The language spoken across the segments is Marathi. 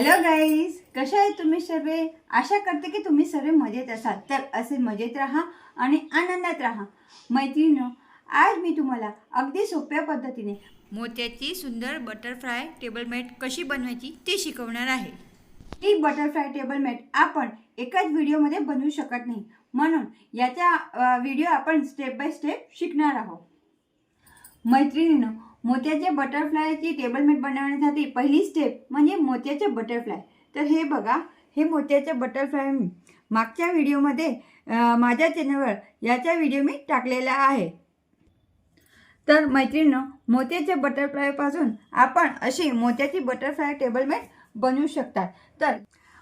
हॅलो गाईज कशा आहे तुम्ही सर्व आशा करते की तुम्ही सर्व मजेत असाल. तर असे मजेत राहा आणि आनंदात राहा. मैत्रिणीनो आज मी तुम्हाला अगदी सोप्या पद्धतीने मोत्याची सुंदर बटरफ्लाय टेबल मॅट कशी बनवायची ते शिकवणार आहे. ही बटरफ्लाय टेबल मॅट आपण एकाच व्हिडिओमध्ये बनवू शकत नाही. म्हणून याचा व्हिडिओ आपण स्टेप बाय स्टेप शिकणार आहोत. मैत्रिणीनं मोत्याच्या बटरफ्लायची टेबलमेट बनवण्यासाठी पहिली स्टेप म्हणजे मोत्याचे बटरफ्लाय तर हे बघा हे मोत्याचे बटरफ्लाय मागच्या व्हिडिओमध्ये माझ्या चॅनलवर याचा व्हिडिओ मी टाकलेला आहे. तर मैत्रिणीनं मोत्याच्या बटरफ्लायपासून आपण अशी मोत्याची बटरफ्लाय टेबल मॅट बनवू शकतात तर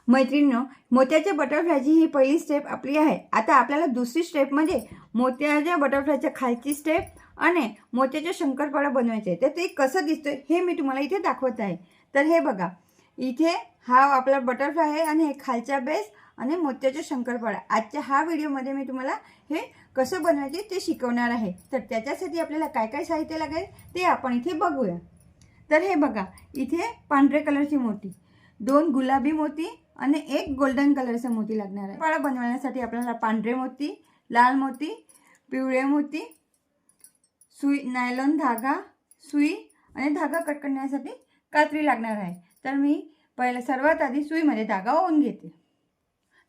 मैत्रिणीनं मोत्याच्या बटरफ्लायची ही पहिली स्टेप आपली आहे. आता आपल्याला दुसरी स्टेप म्हणजे मोत्याच्या बटरफ्लायच्या खालची स्टेप आणि मोत्याच्या शंकरपाळा बनवायचे. तर ते कसं दिसतं हे मी तुम्हाला इथे दाखवत आहे. तर हे बघा इथे हा आपला बटरफ्लाय आहे आणि हे खालचा बेस आणि मोत्याच्या शंकरपाळा. आजच्या हा व्हिडिओमध्ये मी तुम्हाला हे कसं बनवायचे ते शिकवणार आहे. तर त्याच्यासाठी आपल्याला काय काय साहित्य लागेल ते आपण इथे बघूया. तर हे बघा इथे पांढऱ्या कलरची मोती दोन गुलाबी मोती आणि एक गोल्डन कलरचा मोती लागणार आहे. पाळा बनवण्यासाठी आपल्याला पांढरे मोती लाल मोती पिवळे मोती सुई नायलॉन धागा सुई आणि धागा कट करण्यासाठी कात्री लागणार आहे. तर मी पहिलं सर्वात आधी सुईमध्ये धागा ओवून घेते.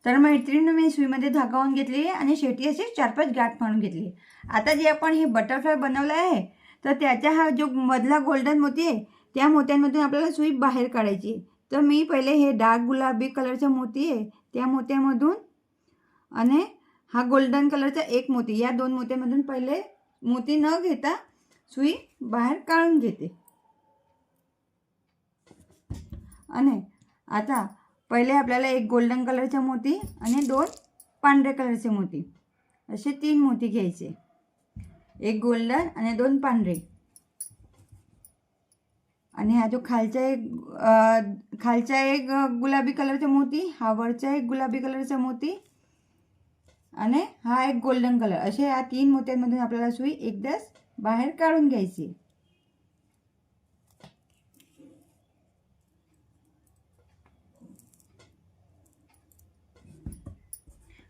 तर मैत्रिणीनं मी सुईमध्ये धागा ओवून घेतली आहे आणि शेवटी असे चार पाच गाठ म्हणून घेतली. आता जे आपण हे बटरफ्लाय बनवलं आहे तर त्याचा हा जो मधला गोल्डन मोती आहे त्या मोत्यांमधून आपल्याला सुई बाहेर काढायची आहे. तर मी पहिले हे डार्क गुलाबी कलरचा मोती आहे त्या मोत्यामधून आणि हा गोल्डन कलरचा एक मोती. या दोन मोत्यामधून पहिले मोती न घेता सुई बाहेर काढून घेते. आणि आता पहिले आपल्याला एक गोल्डन कलरच्या मोती आणि दोन पांढऱ्या कलरचे मोती. असे तीन मोती घ्यायचे. एक गोल्डन आणि दोन पांढरे. आणि हा जो खालचा एक खालचा एक गुलाबी कलरचा मोती हा वरचा एक गुलाबी कलरचा मोती आणि हा एक गोल्डन कलर असे या तीन मोत्यांमधून आपल्याला सुई एकदाच बाहेर काढून घ्यायची.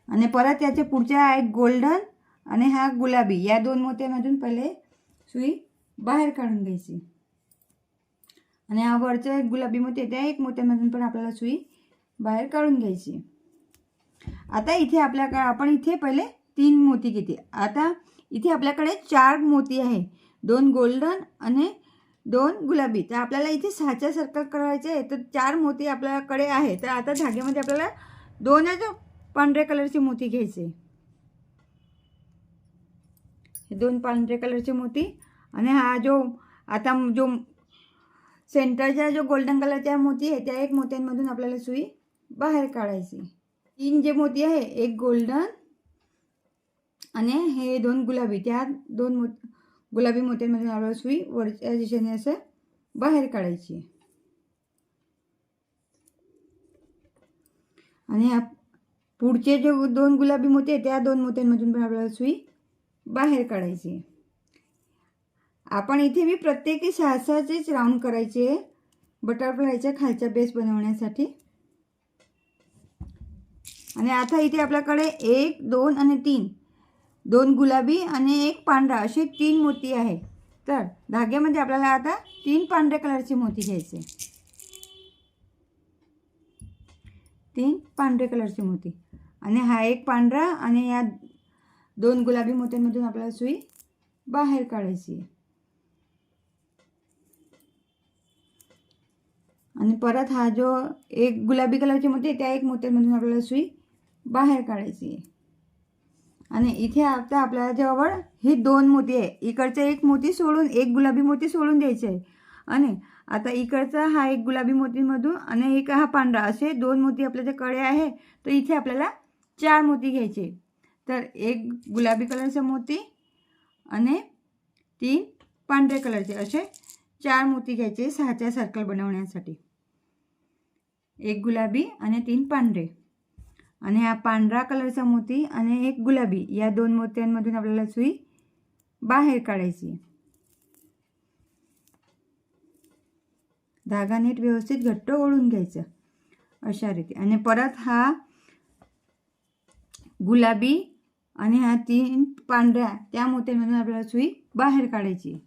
आणि परत याच्या पुढच्या एक गोल्डन आणि हा गुलाबी. या दोन मोत्यामधून पहिले सुई बाहेर काढून घ्यायची. आणि हा वरचा एक गुलाबी मोती त्या एक मोत्यामधून पण आपल्याला सुई बाहेर काढून घ्यायची. आता इथे आपल्याकडे आपण इथे पहिले तीन मोती घेते. आता इथे आपल्याकडे चार मोती आहे. दोन गोल्डन आणि दोन गुलाबी. तर आपल्याला इथे सहाच्या सर्कल करायचे आहे. तर चार मोती आपल्याकडे आहे. तर आता धाग्यामध्ये आपल्याला दोनच पांढऱ्या कलरचे मोती घ्यायचे. हे दोन पांढऱ्या कलरचे मोती. आणि हा जो आता जो सेंटरचा जो गोल्डन कलरच्या मोती आहे त्या एक मोत्यांमधून आपल्याला सुई बाहेर काढायची. तीन जे मोती आहे एक गोल्डन आणि हे दोन गुलाबी. त्या दोन मो गुलाबी मोत्यांमधून नारळ सुई वरच्या दिशेने असं बाहेर काढायची. आणि पुढचे जे दोन गुलाबी मोती आहे त्या दोन मोत्यांमधून पण आपल्याला सुई बाहेर काढायची. आपण इथे मी प्रत्येकी सहा सहाचेच राऊंड करायचे बटरफ्लायच्या खालच्या बेस बनवण्यासाठी. आणि आता इथे आपल्याकडे एक दोन आणि तीन. दोन गुलाबी आणि एक पांढरा. असे तीन मोती आहे तर धाग्यामध्ये आपल्याला आता तीन पांढऱ्या कलरचे मोती घ्यायचे. तीन पांढरे कलरचे मोती. आणि हा एक पांढरा आणि या दोन गुलाबी मोत्यांमधून आपल्याला सुई बाहेर काढायची आहे. आणि परत हा जो एक गुलाबी कलरचे मोती आहे, त्या एक मोत्यांमधून आपल्याला सुई बाहेर काढायची. आहे आणि इथे आता आपल्याला जवळ ही दोन मोती आहे इकडचे एक मोती सोडून एक गुलाबी मोती सोडून द्यायचे आहे. आणि आता इकडचा हा एक गुलाबी मोतीमधून आणि एक हा पांढरा असे दोन मोती आपल्या जे कडे आहे तर इथे आपल्याला चार मोती घ्यायचे तर एक गुलाबी कलरचा मोती आणि तीन पांढऱ्या कलरचे असे चार मोती घ्यायचे सहाच्या सर्कल बनवण्यासाठी. एक गुलाबी आणि तीन पांढरे. आणि हा पांढरा कलरचा मोती आणि एक गुलाबी या दोन मोत्यांमधून आपल्याला सुई बाहेर काढायची. धागा नीट व्यवस्थित घट्ट ओढून घ्यायचं अशा रीती. आणि परत हा गुलाबी आणि हा तीन पांढऱ्या त्या मोत्यांमधून आपल्याला सुई बाहेर काढायची.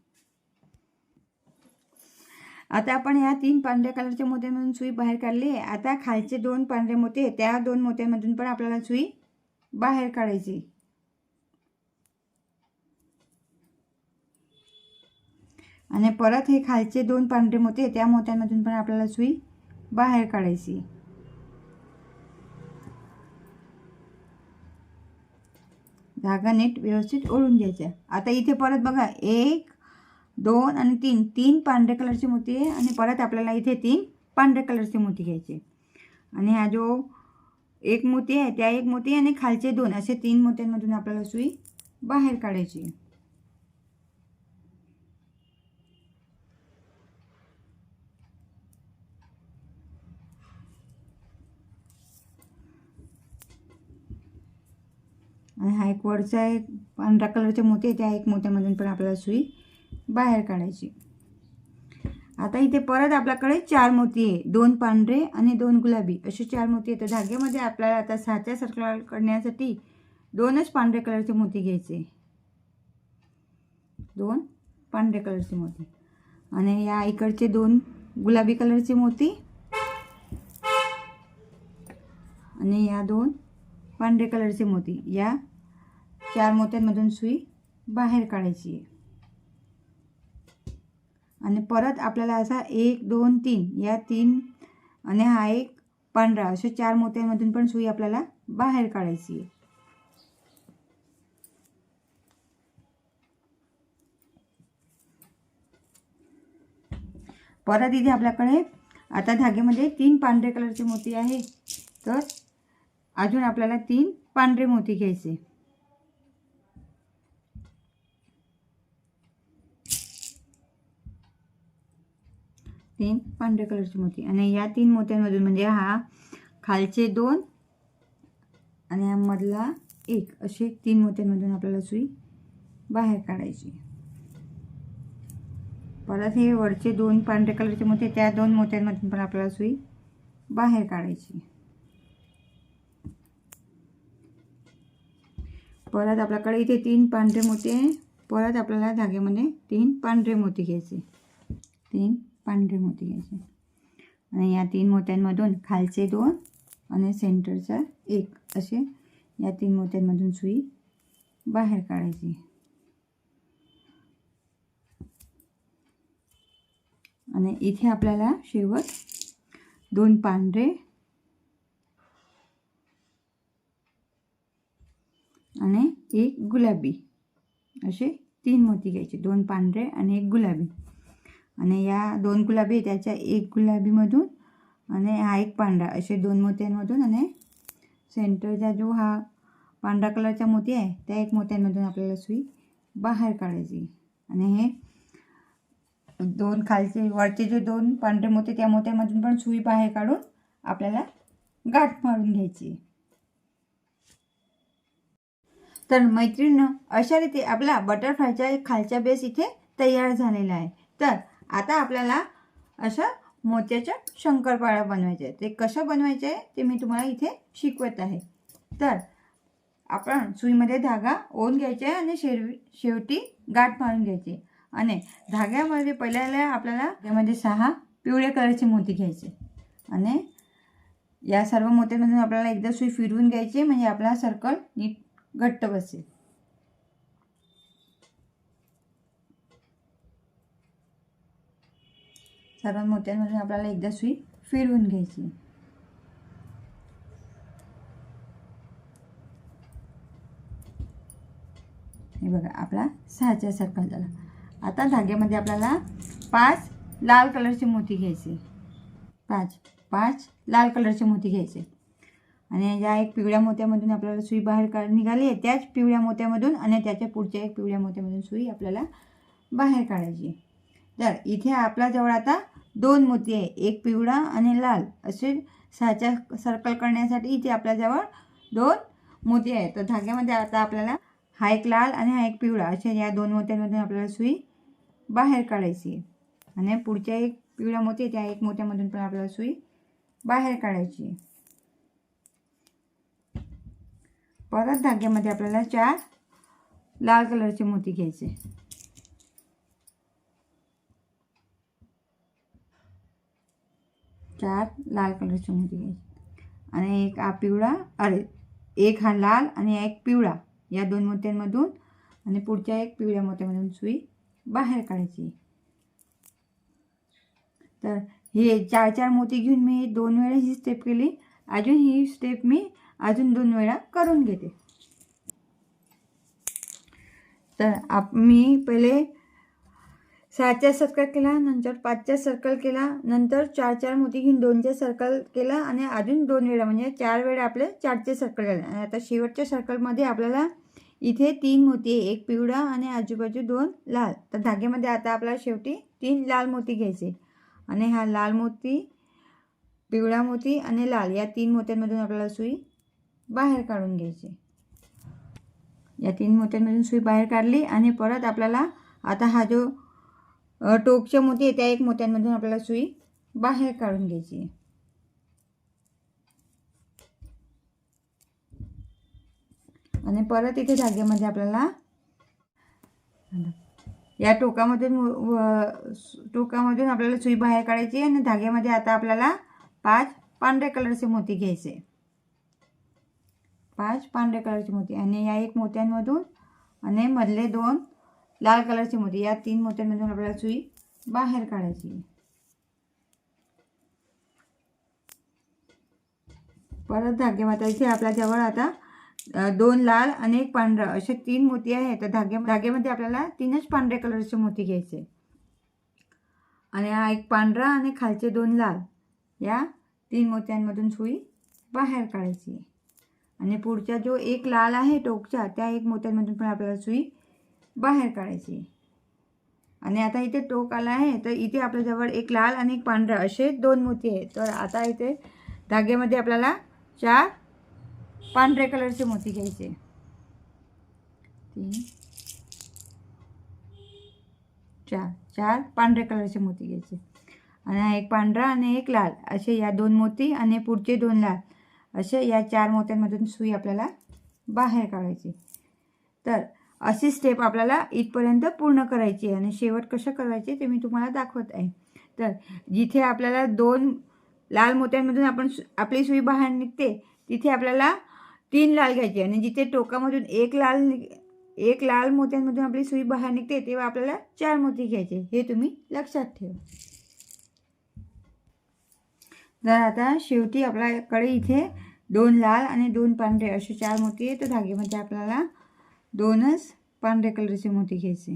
आता आपण ह्या तीन पांढऱ्या कलरच्या मोत्यांमधून सुई बाहेर काढली आहे. आता खालचे दोन पांढरे मोते त्या दोन मोत्यांमधून पण आपल्याला सुई बाहेर काढायची. आणि परत हे खालचे दोन पांढरे मोते त्या मोत्यांमधून पण आपल्याला सुई बाहेर काढायची. धागा नीट व्यवस्थित ओढून घ्यायचा. आता इथे परत बघा एक दोन आणि तीन. तीन पांढऱ्या कलरचे मोती आहे आणि परत आपल्याला इथे तीन पांढऱ्या कलरचे मोती घ्यायचे आणि हा जो एक मोती आहे त्या एक मोती आणि खालचे दोन असे तीन मोत्यांमधून आपल्याला सुई बाहेर काढायची आणि हा एक वरचा एक पांढऱ्या कलरचे मोती आहे त्या एक मोत्यामधून पण आपल्याला सुई बाहेर काढायची. आता इथे परत आपल्याकडे चार मोती आहे. दोन पांढरे आणि दोन गुलाबी. असे चार मोती आहेत. तर धाग्यामध्ये आपल्याला आता साच्या सर्कल करण्यासाठी दोनच पांढरे कलरचे मोती घ्यायचे. दोन पांढरे कलरचे मोती. आणि या इकडचे दोन गुलाबी कलरचे मोती. आणि या दोन पांढरे कलरचे मोती. या चार मोत्यांमधून सुई बाहेर काढायची आहे. आणि परत आपल्याला असा एक दोन तीन या तीन आणि हा एक पांढरा अशा चार मोत्यांमधून पण सुई आपल्याला बाहेर काढायची आहे. परत इथे आपल्याकडे आता धागेमध्ये तीन पांढरे कलरचे मोती आहे. तर अजून आपल्याला तीन पांढरे मोती घ्यायचे. तीन पांढऱ्या कलरचे मोती. आणि या तीन मोत्यांमधून म्हणजे हा खालचे दोन आणि हा मधला एक. असे तीन मोत्यांमधून आपल्याला सुई बाहेर काढायची. परत हे वरचे दोन पांढऱ्या कलरचे मोते त्या दोन मोत्यांमधून पण आपल्याला सुई बाहेर काढायची. परत आपल्याकडे इथे तीन पांढरे मोती आहे. परत आपल्याला धाग्यामध्ये म्हणजे तीन पांढरे मोती घ्यायचे. तीन पांढरे मोती घ्यायचे. आणि या तीन मोत्यांमधून खालचे दोन आणि सेंटरचा एक असे या तीन मोत्यांमधून सुई बाहेर काढायची. आणि इथे आपल्याला शेवट दोन पांढरे आणि एक गुलाबी असे तीन मोती घ्यायचे. दोन पांढरे आणि एक गुलाबी. आणि या दोन गुलाबी त्याच्या एक गुलाबीमधून आणि हा एक पांढरा असे दोन मोत्यांमधून आणि सेंटरचा जो हा पांढरा कलरचा मोती आहे त्या एक मोत्यांमधून आपल्याला सुई बाहेर काढायची. आणि हे दोन खालचे वरचे जे दोन पांढरे मोते त्या मोत्यामधून पण सुई बाहेर काढून आपल्याला गाठ मारून घ्यायची. तर मैत्रिणीनं अशा रीती आपला बटरफ्लायचा एक खालचा बेस इथे तयार झालेला आहे. तर आता आपल्याला अशा मोत्याच्या शंकरपाळ्या बनवायच्या आहेत. ते कसं बनवायचे आहे ते मी तुम्हाला इथे शिकवत आहे. तर आपण सुईमध्ये धागा ओन घ्यायचा आहे आणि शेव शेवटी गाठ मारून घ्यायची आणि धाग्यामध्ये पहिल्याला आपल्याला त्यामध्ये सहा पिवळ्या कलरचे मोती घ्यायचे आणि या सर्व मोत्यांमधून आपल्याला एकदा सुई फिरवून घ्यायची म्हणजे आपला सर्कल नीट घट्ट बसेल. सर्व मोत्यांमधून म्हणजे आपल्याला एकदा सुई फिरवून घ्यायची. हे बघा आपला सहाच्या सर्कल झाला. आता धाग्यामध्ये आपल्याला पाच लाल कलरची मोती घ्यायचे. पाच पाच लाल कलरचे मोती घ्यायचे. आणि ज्या एक पिवळ्या मोत्यामधून आपल्याला सुई बाहेर काढ निघाली आहे त्याच पिवळ्या मोत्यामधून आणि त्याच्या पुढच्या एक पिवळ्या मोत्यामधून सुई आपल्याला बाहेर काढायची. तर इथे आपल्याजवळ आता दोन मोती आहे. एक पिवळा आणि लाल. असे सहाच्या सर्कल करण्यासाठी इथे आपल्याजवळ दोन मोती आहे तर धाग्यामध्ये आता आपल्याला हा एक लाल आणि हा एक पिवळा असे या दोन मोत्यांमधून आपल्याला सुई बाहेर काढायची आणि पुढच्या एक पिवळ्या मोती त्या एक मोत्यामधून पण आपल्याला सुई बाहेर काढायची परत धाग्यामध्ये आपल्याला चार लाल कलरचे मोती घ्यायचे चार लाल कलरची मोती घ्यायचे. आणि एक हा पिवळा अरे एक हा लाल आणि एक पिवळा. या दोन मोत्यांमधून आणि पुढच्या एक पिवळ्या मोत्यामधून सुई बाहेर काढायची. तर हे चार चार मोती घेऊन मी दोन वेळा ही स्टेप केली. अजून ही स्टेप मी अजून दोन वेळा करून घेते. तर आप मी पहिले सहाच्या सर्कल केला नंतर पाचच्या सर्कल केला नंतर चार चार मोती घेऊन दोनच्या सर्कल केला आणि अजून दोन वेळा म्हणजे चार वेळा आपले चारचे सर्कल झाले. आणि आता शेवटच्या सर्कलमध्ये आपल्याला इथे तीन मोती एक पिवळा आणि आजूबाजू दोन लाल. तर धाग्यामध्ये आता आपल्याला शेवटी तीन लाल मोती घ्यायचे आणि हा लाल मोती पिवळा मोती आणि लाल या तीन मोत्यांमधून आपल्याला सुई बाहेर काढून घ्यायची या तीन मोत्यांमधून सुई बाहेर काढली आणि परत आपल्याला आता हा जो टोकच्या मोती आहे त्या एक मोत्यांमधून आपल्याला सुई बाहेर काढून घ्यायची आणि परत इथे धाग्यामध्ये आपल्याला या टोकामधून टोकामधून आपल्याला सुई बाहेर काढायची आणि धाग्यामध्ये आता आपल्याला पाच पांढऱ्या कलरचे मोती घ्यायचे पाच पांढऱ्या कलरचे मोती. आणि या एक मोत्यांमधून आणि मधले दोन लाल कलरची मोती. या तीन मोत्यांमधून आपल्याला सुई बाहेर काढायची परत धागे माता इथे आपल्याजवळ आता दोन लाल आणि एक पांढरा. असे तीन मोती आहेत. तर धागे धागेमध्ये आपल्याला तीनच पांढऱ्या कलरचे मोती घ्यायचे आणि हा एक पांढरा आणि खालचे दोन लाल. या तीन मोत्यांमधून सुई बाहेर काढायची आणि पुढचा जो एक लाल आहे टोकचा त्या एक मोत्यांमधून पण आपल्याला सुई बाहेर काढायची. आणि आता इथे टोक आला आहे तर इथे आपल्याजवळ एक लाल आणि एक पांढरा असे दोन मोती आहेत. तर आता इथे धाग्यामध्ये आपल्याला चार पांढऱ्या कलरचे मोती घ्यायचे. तीन चार चार पांढऱ्या कलरचे मोती घ्यायचे. आणि हा एक पांढरा आणि एक लाल असे या दोन मोती आणि पुढचे दोन लाल असे या चार मोत्यांमधून सुई आपल्याला बाहेर काढायची. तर अशी स्टेप आपल्याला इथपर्यंत पूर्ण करायची आहे. आणि शेवट कसं करायचे ते मी तुम्हाला दाखवत आहे. तर जिथे आपल्याला दोन लाल मोत्यांमधून आपण सु- आपली सुई बाहेर निघते तिथे आपल्याला तीन लाल घ्यायचे आणि जिथे टोकामधून एक लाल एक लाल मोत्यांमधून आपली सुई बाहेर निघते तेव्हा आपल्याला चार मोती घ्यायचे हे तुम्ही लक्षात ठेवा. तर आता शेवटी आपल्याकडे इथे दोन लाल आणि दोन पांढरे असे चार मोती आहे तर धागेमध्ये आपल्याला दोनच पांढऱ्या कलरचे मोती घ्यायचे.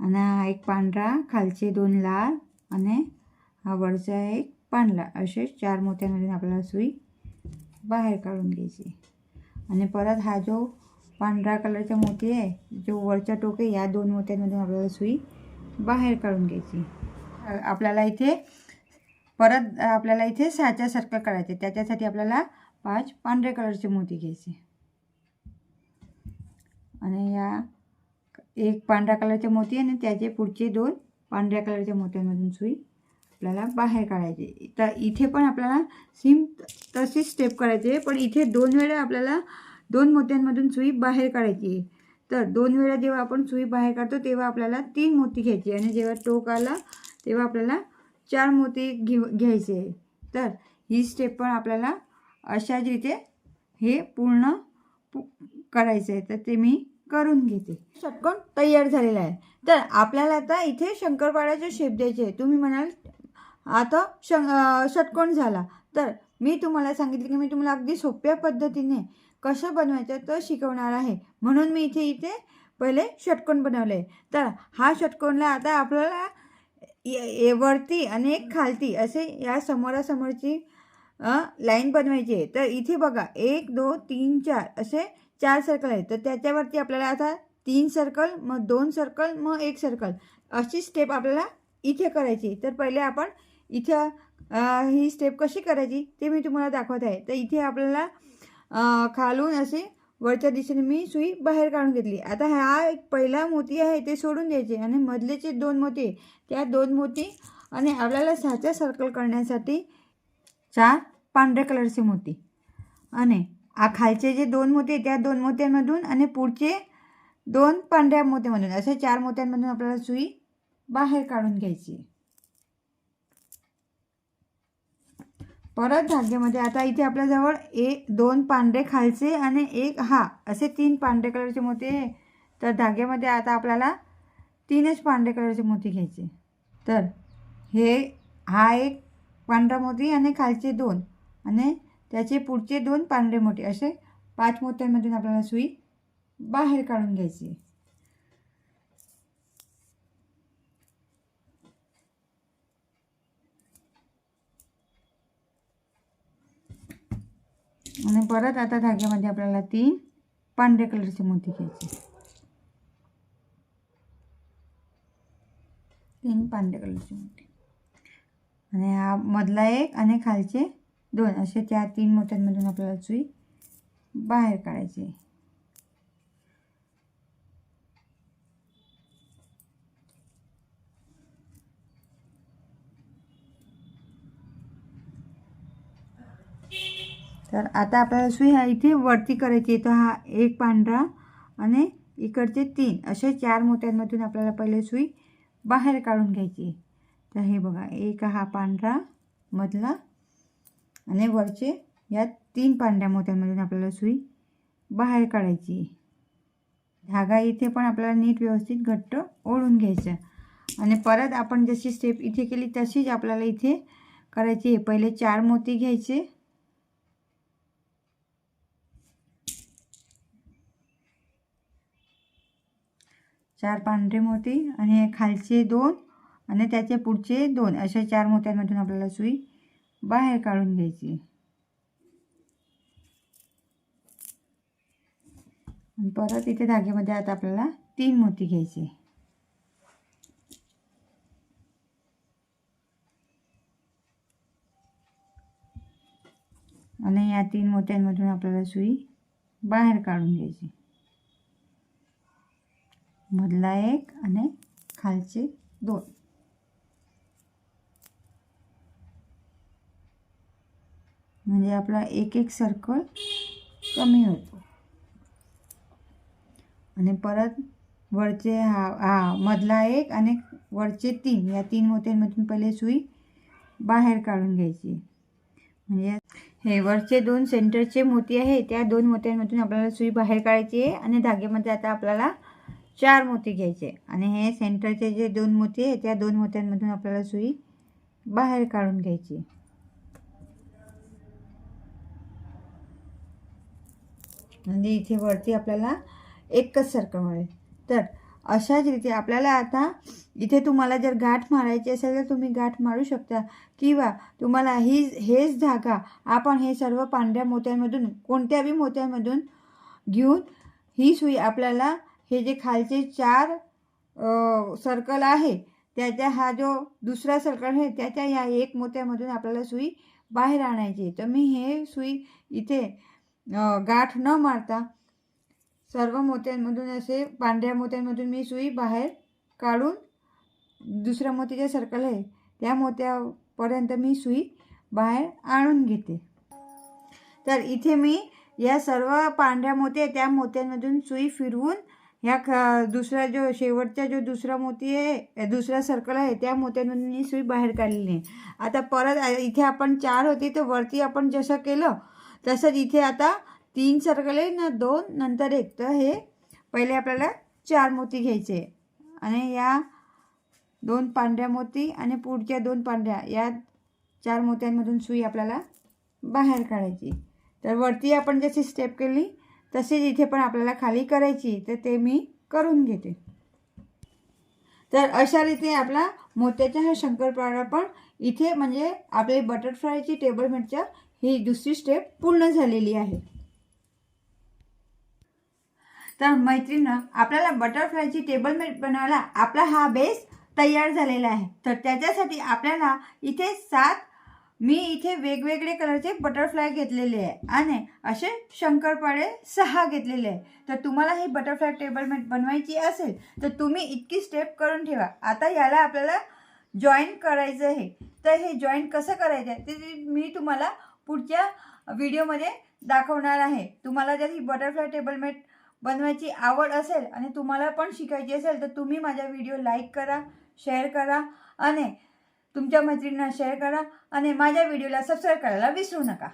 आणि एक पांढरा खालचे दोन लाल आणि हा वरचा एक पांढरा. असे चार मोत्यांमधून आपल्याला सुई बाहेर काढून घ्यायची. आणि परत हा जो पांढरा कलरचा मोती आहे जो वरचा टोके या दोन मोत्यांमधून आपल्याला सुई बाहेर काढून घ्यायची. आपल्याला इथे परत आपल्याला इथे सहाच्या सर्कल काढायचे. त्याच्यासाठी आपल्याला पाच पांढऱ्या कलरचे मोती घ्यायचे. आणि या एक पांढऱ्या कलरचे मोती आणि त्याचे पुढचे दोन पांढऱ्या कलरच्या मोत्यांमधून सुई आपल्याला बाहेर काढायची. तर इथे पण आपल्याला सेम तशीच स्टेप करायची. पण इथे दोन वेळा आपल्याला दोन मोत्यांमधून सुई बाहेर काढायची. तर दोन वेळा जेव्हा आपण सुई बाहेर काढतो तेव्हा आपल्याला तीन मोती घ्यायची. आणि जेव्हा टोक आला तेव्हा आपल्याला चार मोती घेऊ घ्यायचे आहे तर ही स्टेप पण आपल्याला अशाच रीते हे पूर्ण पु- करायचं आहे तर ते मी करून घेते. षटकोन तयार झालेला आहे. तर आपल्याला आता इथे शंकरपाळ्याचे शेप द्यायचे आहे तुम्ही म्हणाल आता शं षटकोण झाला. तर मी तुम्हाला सांगितले की मी तुम्हाला अगदी सोप्या पद्धतीने कसं बनवायचं तर शिकवणार आहे. म्हणून मी इथे इथे पहिले षटकोण बनवले. आहे तर हा षटकोनला आता आपल्याला ए- वरती आणि एक खालती असे या समोरासमोरची लाईन बनवायची आहे. तर इथे बघा एक दोन तीन चार असे चार सर्कल आहेत. तर त्याच्यावरती आपल्याला आता तीन सर्कल मग दोन सर्कल मग एक सर्कल अशी स्टेप आपल्याला इथे करायची तर पहिले आपण इथं ही स्टेप कशी करायची ते मी तुम्हाला दाखवत आहे. तर इथे आपल्याला खालून असे वरच्या दिशेने मी सुई बाहेर काढून घेतली. आता हा एक पहिला मोती आहे ते सोडून द्यायचे. आणि मधलेचे दोन मोती त्या दोन मोती आणि आपल्याला सहाच्या सर्कल करण्यासाठी चार पांढऱ्या कलरचे मोती. आणि आ खालचे जे दोन मोती आहे, त्या दोन मोत्यांमधून आणि पुढचे दोन पांढऱ्या मोत्यामधून असे चार मोत्यांमधून आपल्याला सुई बाहेर काढून घ्यायची. परत धाग्यामध्ये म्हणजे आता इथे आपल्याजवळ एक दोन पांढरे खालचे आणि एक हा. असे तीन पांढरे कलरचे मोती आहे. तर धाग्यामध्ये आता आपल्याला तीनच पांढरे कलरचे मोती घ्यायचे. तर हे हा एक पांढरा मोती आणि खालचे दोन. आणि त्याचे पुढचे दोन पांढरे मोठे असे पाच मोत्यांमधून आपल्याला सुई बाहेर काढून घ्यायची. आणि परत आता धाग्यामध्ये आपल्याला तीन पांढऱ्या कलरचे मोती घ्यायची तीन पांढऱ्या कलरची मोती. आणि हा मधला एक आणि खालचे दोन असे त्या तीन मोत्यांमधून आपल्याला सुई बाहेर काढायची तर आता आपल्याला सुई हा इथे वरती करायची आहे. तर हा एक पांढरा आणि इकडचे तीन. असे चार मोत्यांमधून आपल्याला पहिले सुई बाहेर काढून घ्यायची तर हे बघा एक हा पांढरा मधला आणि वरचे या तीन पांढऱ्या मोत्यांमधून आपल्याला सुई बाहेर काढायची धागा इथे पण आपल्याला नीट व्यवस्थित घट्ट ओढून घ्यायचा आणि परत आपण जशी स्टेप इथे केली तशीच आपल्याला इथे करायची आहे. पहिले चार मोती घ्यायचे. चार पांढरे मोती आणि खालचे दोन आणि त्याचे पुढचे दोन अशा चार मोत्यांमधून आपल्याला सुई बाहेर काढून घ्यायची. परत इथे धागेमध्ये आता आपल्याला तीन मोती घ्यायचे. आणि या तीन मोत्यांमधून आपल्याला सुई बाहेर काढून घ्यायची. मधला एक आणि खालचे दोन. म्हणजे आपला एक एक सर्कल कमी होतो. आणि परत वरचे हा हा मधला एक आणि वरचे तीन. या तीन मोत्यांमधून पहिले सुई बाहेर काढून घ्यायची. म्हणजे हे वरचे दोन सेंटरचे मोती आहे. त्या दोन मोत्यांमधून आपल्याला सुई बाहेर काढायची आहे आणि धाग्यामध्ये आता आपल्याला चार मोती घ्यायचे. आणि हे सेंटरचे जे दोन मोती आहे त्या दोन मोत्यांमधून आपल्याला सुई बाहेर काढून घ्यायची. म्हणजे इथे वरती आपल्याला एकच सर्कल मिळेल. तर अशाच रीती आपल्याला आता इथे तुम्हाला जर गाठ मारायची असेल तर तुम्ही गाठ मारू शकता. किंवा तुम्हाला ही हेच धागा आपण हे सर्व पांढऱ्या मोत्यांमधून कोणत्याही मोत्यांमधून घेऊन ही सुई आपल्याला हे जे खालचे चार सर्कल आहे त्याच्या हा जो दुसरा सर्कल आहे त्याच्या या एक मोत्यामधून आपल्याला सुई बाहेर आणायची तर मी हे सुई इथे गाठ न मारता सर्व मोत्यांमधून असे पांढऱ्या मोत्यांमधून मी सुई बाहेर काढून दुसऱ्या मोतीचे सर्कल आहे त्या मोत्यापर्यंत मी सुई बाहेर आणून घेते. तर इथे मी या सर्व पांढऱ्या मोत्या त्या मोत्यांमधून सुई फिरवून ह्या ख दुसरा जो शेवटचा जो दुसरा मोती आहे दुसरा सर्कल आहे त्या मोत्यांमधून मी सुई बाहेर काढलेली आहे. आता परत इथे आपण चार होती तर वरती आपण जसं केलं तसंच इथे आता तीन सर्कल आहे ना दोन नंतर एक. तर हे पहिले आपल्याला चार मोती घ्यायचे आणि या दोन पांढऱ्या मोती आणि पुढच्या दोन पांढऱ्या या चार मोत्यांमधून सुई आपल्याला बाहेर काढायची. तर वरती आपण जशी स्टेप केली तसेच इथे पण आपल्याला खाली करायची तर ते मी करून घेते. तर अशा रीती आपला मोत्याचा हा शंकरपाळा पण इथे म्हणजे आपली बटरफ्लायची टेबल मिटच्या ही दुसरी स्टेप पूर्ण झालेली आहे. तर मैत्रिणं आपल्याला बटरफ्लायची टेबल मेट बनवायला आपला हा बेस तयार झालेला आहे. तर त्याच्यासाठी आपल्याला इथे सात मी इथे वेगवेगळे कलरचे बटरफ्लाय घेतलेले आहे आणि असे शंकरपाळे सहा घेतलेले आहे. तर तुम्हाला ही बटरफ्लाय टेबल मॅट बनवायची असेल तर तुम्ही इतकी स्टेप करून ठेवा. आता याला आपल्याला जॉईन करायचं आहे. तर हे जॉईन कसं करायचं आहे? ते मी तुम्हाला पुढच्या व्हिडिओमध्ये दाखवणार आहे. तुम्हाला जर ही बटरफ्लाय टेबल मॅट बनवायची आवड असेल आणि तुम्हाला पण शिकायची असेल तर तुम्ही माझा व्हिडिओ लाईक करा शेअर करा आणि तुमच्या मैत्रिणींना शेअर करा आणि माझ्या व्हिडिओला सबस्क्राईब करायला विसरू नका.